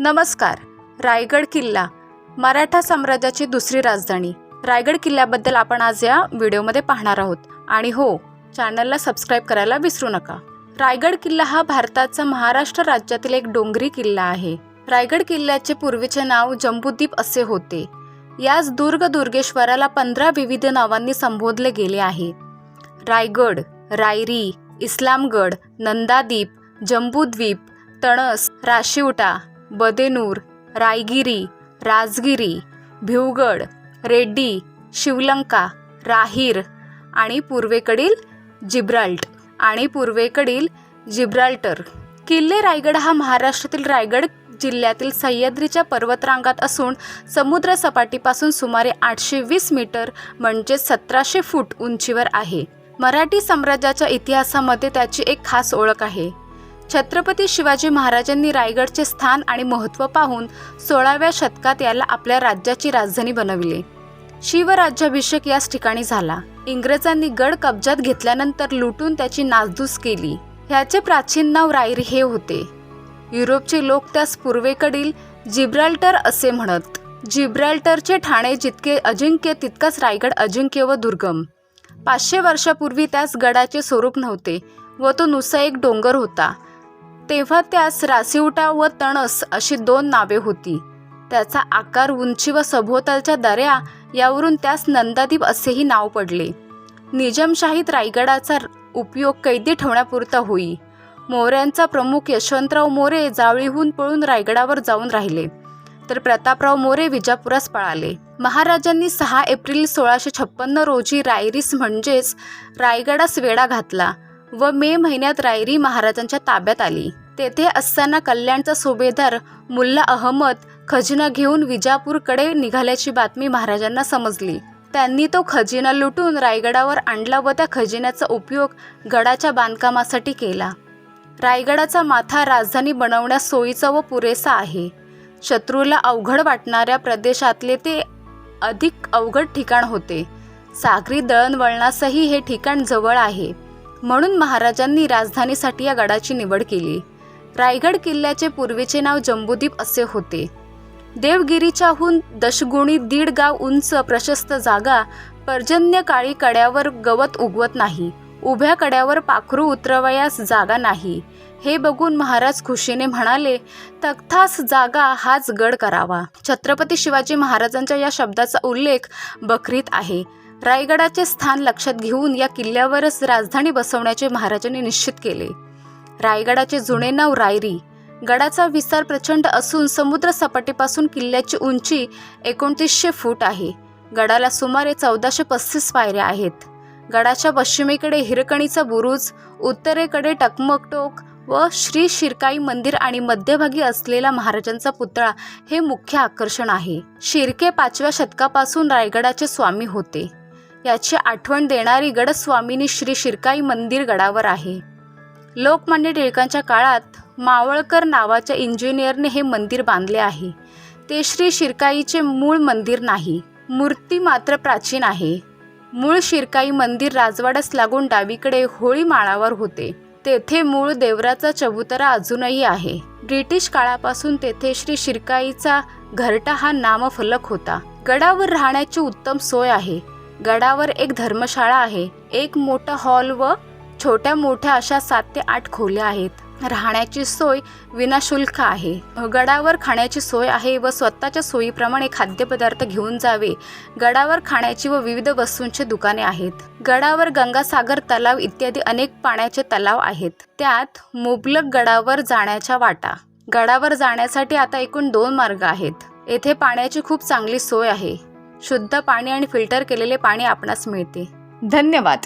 नमस्कार. रायगड किल्ला मराठा साम्राज्याची दुसरी राजधानी. रायगड किल्ल्याबद्दल आपण आज या व्हिडिओमध्ये पाहणार आहोत. आणि हो चॅनलला सबस्क्राईब करायला विसरू नका. रायगड किल्ला हा भारताचा महाराष्ट्र राज्यातील एक डोंगरी किल्ला आहे. रायगड किल्ल्याचे पूर्वीचे नाव जम्बूद्वीप असे होते. याच दुर्ग दुर्गेश्वराला पंधरा विविध नावांनी संबोधले गेले आहे. रायगड रायरी इस्लामगड नंदादीप जम्बूद्वीप तणस राशिवटा बदेनूर रायगिरी राजगिरी भिवगड रेड्डी शिवलंका राहीर आणि पूर्वेकडील जिब्राल्ट आणि पूर्वेकडील जिब्राल्टर. किल्ले रायगड हा महाराष्ट्रातील रायगड जिल्ह्यातील सह्याद्रीच्या पर्वतरांगात असून समुद्र सपाटीपासून सुमारे आठशे वीस मीटर म्हणजे सतराशे फूट उंचीवर आहे. मराठी साम्राज्याच्या इतिहासामध्ये त्याची एक खास ओळख आहे. छत्रपती शिवाजी महाराजांनी रायगडचे स्थान आणि महत्त्व पाहून सोळाव्या शतकात याला आपल्या राज्याची राजधानी बनविले. शिवराज्याभिषेक याच ठिकाणी झाला. इंग्रजांनी गड कब्जात घेतल्यानंतर लुटून त्याची नासधूस केली. ह्याचे प्राचीन नाव रायरी हे होते. युरोपचे लोक त्यास पूर्वेकडील जिब्राल्टर असे म्हणत. जिब्राल्टरचे ठाणे जितके अजिंक्य तितकाच रायगड अजिंक्य व दुर्गम. पाचशे वर्षापूर्वी त्यास गडाचे स्वरूप नव्हते व तो नुसा एक डोंगर होता. तेव्हा त्यास रासिवटा व तणस अशी दोन नावे होती. त्याचा आकार उंची व सभोवतालच्या दऱ्या यावरून त्यास नंदादीप असेही नाव पडले. निजामशाहीत रायगडाचा उपयोग कैदी ठेवण्यापुरता होई. मोऱ्यांचा प्रमुख यशवंतराव मोरे जावळीहून पळून रायगडावर जाऊन राहिले. तर प्रतापराव मोरे विजापुरास पळाले. महाराजांनी सहा एप्रिल सोळाशे छप्पन्न रोजी रायरीस म्हणजेच रायगडास वेढा घातला. व मे महिन्यात रायरी महाराजांच्या ताब्यात आली. तेथे असताना कल्याणचा सुभेदार मुल्ला अहमद खजिना घेऊन विजापूरकडे निघाल्याची बातमी महाराजांना समजली. त्यांनी तो खजिना लुटून रायगडावर आणला व त्या खजिन्याचा उपयोग गडाच्या बांधकामासाठी केला. रायगडाचा माथा राजधानी बनवण्यास सोयीचा व पुरेसा आहे. शत्रूला अवघड वाटणाऱ्या प्रदेशातले ते अधिक अवघड ठिकाण होते. सागरी दळणवळणासही हे ठिकाण जवळ आहे. म्हणून महाराजांनी राजधानीसाठी या गडाची निवड केली. रायगड किल्ल्याचे पूर्वीचे नाव जम्बूद्वीप असे होते. देवगिरीच्याहून दशगुणी दीड गाव उंच प्रशस्त जागा पर्जन्यकाळी कड्यावर गवत उगवत नाही. उभ्या कड्यावर पाखरू उतरवयास जागा नाही. हे बघून महाराज खुशीने म्हणाले तख्तास जागा हाच गड करावा. छत्रपती शिवाजी महाराजांच्या या शब्दाचा उल्लेख बकरीत आहे. रायगडाचे स्थान लक्षात घेऊन या किल्ल्यावरच राजधानी बसवण्याचे महाराजांनी निश्चित केले. रायगडाचे जुने नाव रायरी. गडाचा विस्तार प्रचंड असून समुद्र सपाटीपासून किल्ल्याची उंची एकोणतीसशे फूट आहे. गडाला सुमारे चौदाशे पस्तीस पायऱ्या आहेत. गडाच्या पश्चिमेकडे हिरकणीचा बुरुज उत्तरेकडे टकमकटोक व श्री शिरकाई मंदिर आणि मध्यभागी असलेला महाराजांचा पुतळा हे मुख्य आकर्षण आहे. शिर्के पाचव्या शतकापासून रायगडाचे स्वामी होते. याची आठवण देणारी गडस्वामिनी श्री शिरकाई मंदिर गडावर आहे. लोकमान्य टिळकांच्या काळात मावळकर नावाच्या इंजिनियरने हे मंदिर बांधले आहे. ते श्री शिरकाईचे मूळ मंदिर नाही मूर्ती मात्र प्राचीन आहे. मूळ शिरकाई मंदिर राजवाड्यास लागून डावीकडे होळी माळावर होते. तेथे मूळ देवराचा चबुतरा अजूनही आहे. ब्रिटिश काळापासून तेथे श्री शिरकाईचा घरटा हा नामफलक होता. गडावर राहण्याची उत्तम सोय आहे. गडावर एक धर्मशाळा आहे. एक मोठा हॉल व छोट्या मोठ्या अशा सात ते आठ खोल्या आहेत. राहण्याची सोय विनाशुल्क आहे. गडावर खाण्याची सोय आहे व स्वतःच्या सोयीप्रमाणे खाद्यपदार्थ घेऊन जावे. गडावर खाण्याची व विविध वस्तूंची दुकाने आहेत. गडावर गंगासागर तलाव इत्यादी अनेक पाण्याचे तलाव आहेत. त्यात मुबलक गडावर जाण्याच्या वाटा. गडावर जाण्यासाठी आता एकूण दोन मार्ग आहेत. येथे पाण्याची खूप चांगली सोय आहे. शुद्ध पाणी आणि फिल्टर केलेले पाणी आपणास मिळते. धन्यवाद.